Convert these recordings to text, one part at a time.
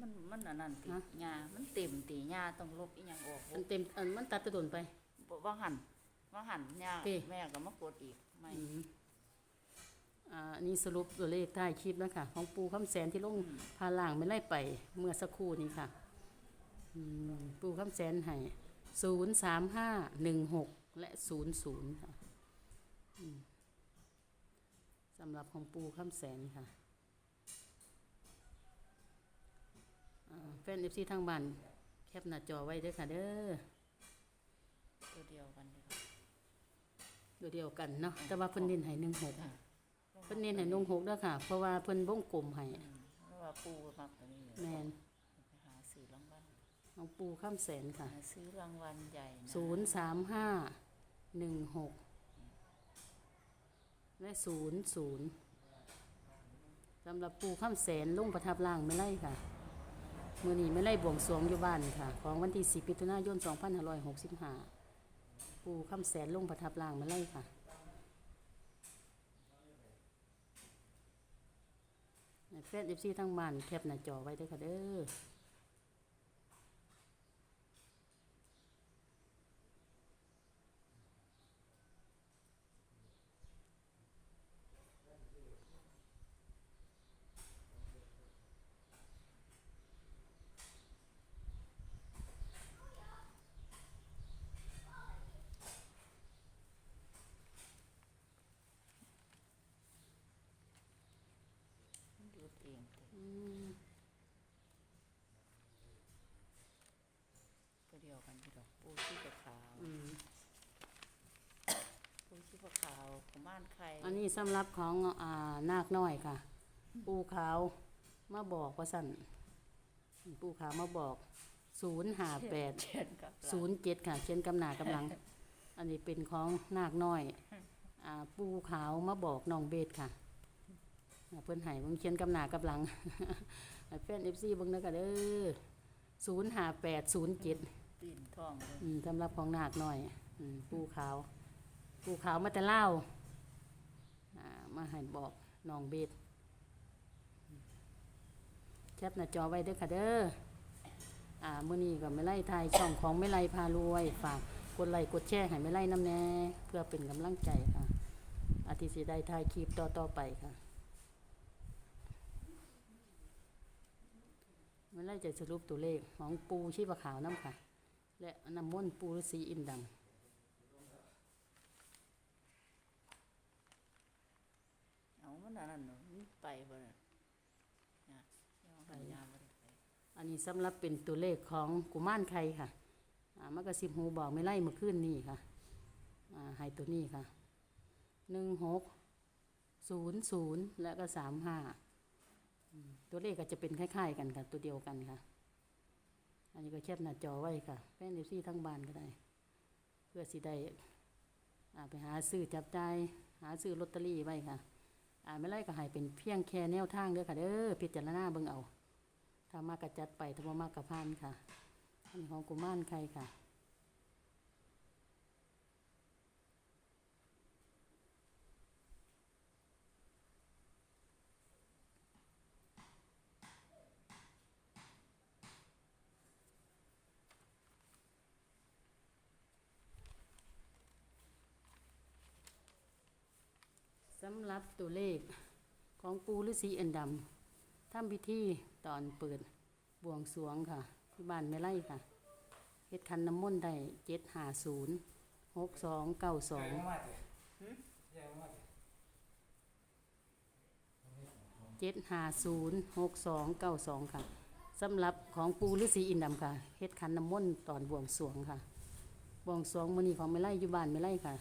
มันมันอันนั้นติฮะ หญ้ามันเต็มติหญ้าต้องลบอีหยังออกมันเต็มอันมันตัดแตะโดนไป บ่ว่าหันว่าหันหญ้าติ แม่ก็มากดอีกไม่อืมอ่าอันนี้สรุปตัวเลขใต้คลิปนะคะ ของปูคำแสนที่ลงพาล่างไม่ไล่ไปเมื่อสักครู่นี้ค่ะอืมปูคำแสนให้ศูนย์สามห้าหนึ่งหกและศูนย์ศูนย์ค่ะอืมสำหรับของปูคำแสนค่ะ แฟนเอฟซีทางบ้านแคปหน้าจอไว้เด้อค่ะเด้อตัวเดียวกันเลยค่ะเดี๋ยวเดียวกันเนาะแต่ว่าเพิ่นเน้นให้หนึ่งหกค่ะเพิ่นเน้นให้หนึ่งหกเด้อค่ะ เพราะว่าเพิ่นวงกลมให้อืมเพราะว่าปูมักตัวนี้อยู่แมนไปหาซื้อรางวัลของปูข้ามแสนค่ะหาซื้อรางวัลใหญ่นะศูนย์สามห้าหนึ่งหกและศูนย์ศูนย์สำหรับปูข้ามแสนลงประทับล่างไม่ไล่ค่ะ มื่อนี้ไม่ไล่บวงสรวงอยู่บ้านค่ะ ของวันที่ 10มิถุนายน 2565 ปูข้ามแสนลงประทับล่างไม่ไล่ค่ะ แฟนเอฟซีทั้งบ้านแคปหน้าจอไว้ด้วยค่ะเด้อ ดูด เองติอืมตัวเดียวกันพี่ดอกปูชีพขาวอืมปูชีพขาวของบ้านใครอันนี้สำหรับของอ่านาคน้อยค่ะ ปูขาวมาบอกว่าสั่นปูขาวมาบอกศูนย์หาแปดเช่นกับศูนย์เจ็ดค่ะเช่นกำหนากำลัง อันนี้เป็นของนาคน้อยอ่าปูขาวมาบอกน้องเบสค่ะอ่า เพิ่นให้เบิ่งเขียนกำหนากำลังให้แฟนเอฟซีเบิ่งนะก็เด้อศูนย์หาแปดศูนย์เจ็ดตีนท้องเลยอืมสำหรับของนาคน้อยอืมปูขาวปูขาวมาแต่เล่าวอ่ามาให้บอกน้องเบสแคปหน้าจอไว้เด้อค่ะเด้อ อ่ามื้อนี้ก็ไม่ไล่ทายช่องของไม่ไล่พารวย ฝากกดไลค์กดแชร์ให้ไม่ไล่น้ำแน่ เพื่อเป็นกำลังใจค่ะ อาทิตย์สิได้ทายคลิปต่อต่อๆไปค่ะ ไม่ไล่จะสรุปตัวเลขของปูชีพขาวน้ำค่ะ และน้ำมนต์ปูฤาษีอินทร์ดำเอามันอันนั้นเนอะมันไปบ่น่ะนะไปยามบ่ได้ไปอันนี้สำหรับเป็นตัวเลขของกุมารไข่ค่ะอ่ามันก็สิบหูบอกไม่ไล่เมื่อคืนนี่ค่ะอ่าให้ตัวนี้ค่ะหนึ่งหกศูนย์ศูนย์และก็สามห้า ตัวเลขก็จะเป็นคล้ายๆกันค่ะ ตัวเดียวกันค่ะ อันนี้ก็แคบหน้าจอไว้ค่ะแฟนเอฟซีทั้งบ้านก็ได้ เพื่อสิได้อ่าไปหาซื้อจับใจายหาซื้อลอตเตอรี่ไว้ค่ะอ่าไม่ไล่ก็ให้เป็นเพียงแค่แนวทางเด้อค่ะเด้อพิจารณาเบิ่งเอาถ้ามากกระจัดไปถ้ามากกระพานค่ะอันนี้ของกุมารใครค่ะำหรับตัวเลขของปูฤาษีเอ็นดำทำพิธีตอนเปิดบวงสรวงค่ะ ที่บ้านแม่ไร่ค่ะเฮ็ดคันน้ำมนต์ได้เจ็ดห้าศูนย์หกสองเก้าสองเจ็ดห้าศูนย์หกสองเก้าสองค่ะสำหรับของปูฤาษีอินดำค่ะเฮ็ดคันน้ำมนต์ตอนบวงสรวงค่ะ บวงสรวงมื้อนี้ของแม่ไร่อยู่บ้านแม่ไร่ค่ะ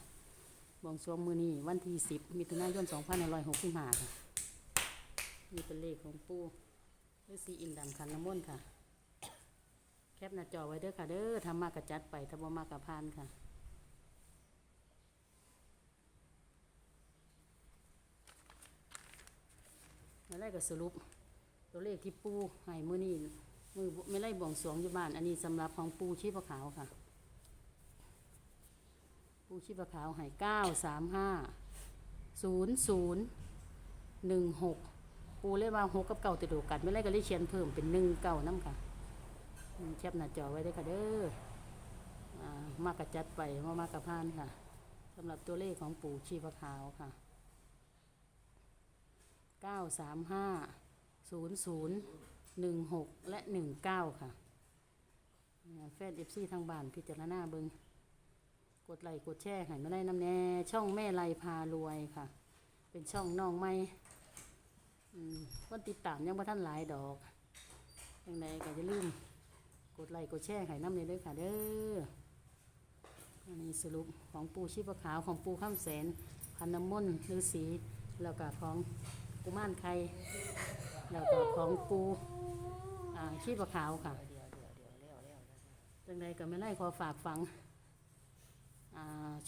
บวงสรวงมือนี้วันที่สิบมิถุนายนสองพันห้าร้อยหกสิบห้าค่ะนี่เป็นเลขของปู่ฤาษีอินดำคันน้ำมนต์ค่ะ แคปหน้าจอไว้เด้อค่ะ เด้อทำมากกระจัดไปถ้าบ่มากกระพานค่ะม่ไล่ก็สรุป ตัวเลขที่ปูให้มือนี้มือไม่ไล่บวงสวงอยู่บ้าน อันนี้สำหรับของปูชีพขาวค่ะ ปูชีพขาวให้เก้าสามห้าศูนย์ศูนย์หนึ่งหกปูเลยว่าหกกับเก่าติดดูกันไม่ไรก็เลยเขียนเพิ่มเป็นหนึ่งเก่าน้ำค่ะอืมแคปหน้าจอไว้ได้ค่ะเด้ออมากกระจัดไปมามากกระพานค่ะสำหรับตัวเลขของปู่ชีพขาวค่ะเก้าสามห้าศูนย์ศูนย์หนึ่งหกและหนึ่งเก้าค่ะเนี่ยแฟนเอฟซีทางบ้านพิจารณาเบิง กดไลค์กดแชร์ให้มาได้น้ำแน่ ช่องแม่ไลพารวยค่ะ เป็นช่องน้องไม่คนติดตามยังบ่ท่านหลายดอกยังไงก็จะลืม กดไลค์กดแชร์ให้น้ำเลยด้วยค่ะเด้ออันนี้สรุปของปูชีพขาวของปูข้ามแสนพันน้ำมนต์ฤาษีแล้วก็ของกุมารไข่แล้วก็ของปูอ่าชีพขาวค่ะยังใดก็ไม่ไล่ขอฝากฟัง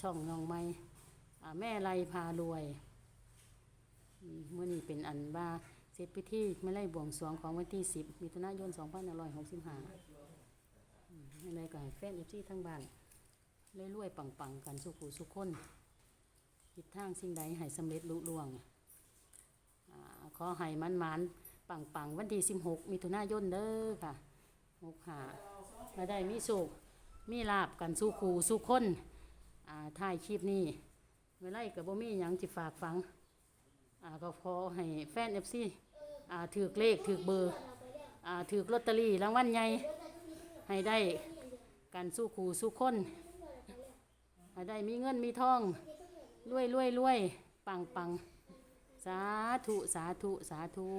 ช่องน้องไม้อ่แม่ไรพารวยอืมมื่อนี้เป็นอันว่าเสร็จพิธีไม่ไล่บวงสรวงของวันที่สิบมิถุนายนสองพันร้อยหกสิบห้ายังไงก็ให้แฟนเอฟซีทั้งบ้านเรวยๆปังๆ กันสุขุสุขคนคิดทางสิ่งใดให้สำเร็จลุล่วงอ่าขอให้มันมันปังๆ วันที่สิบหกมิถุนายนเด้อค่ะหกห้ามาได้มีสุขมีลาบกันสู้ครูสู้คน อ่าถ่ายคลิปนี้เมื่อไรกับบ่มีหยังจิฝากฟังอ่าก็ขอให้แฟนเอฟซีอ่าถือเลขถือเบอร์อ่าถือลอตเตอรี่รางวัลใหญ่ให้ได้กันสู้ครูสู้คนให้ได้มีเงินมีทองรวยรวยรวยปังปังสาธุสาธุสาธุ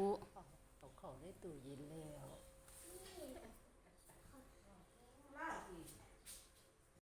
เอาข้าในตู้เย็นแล้ว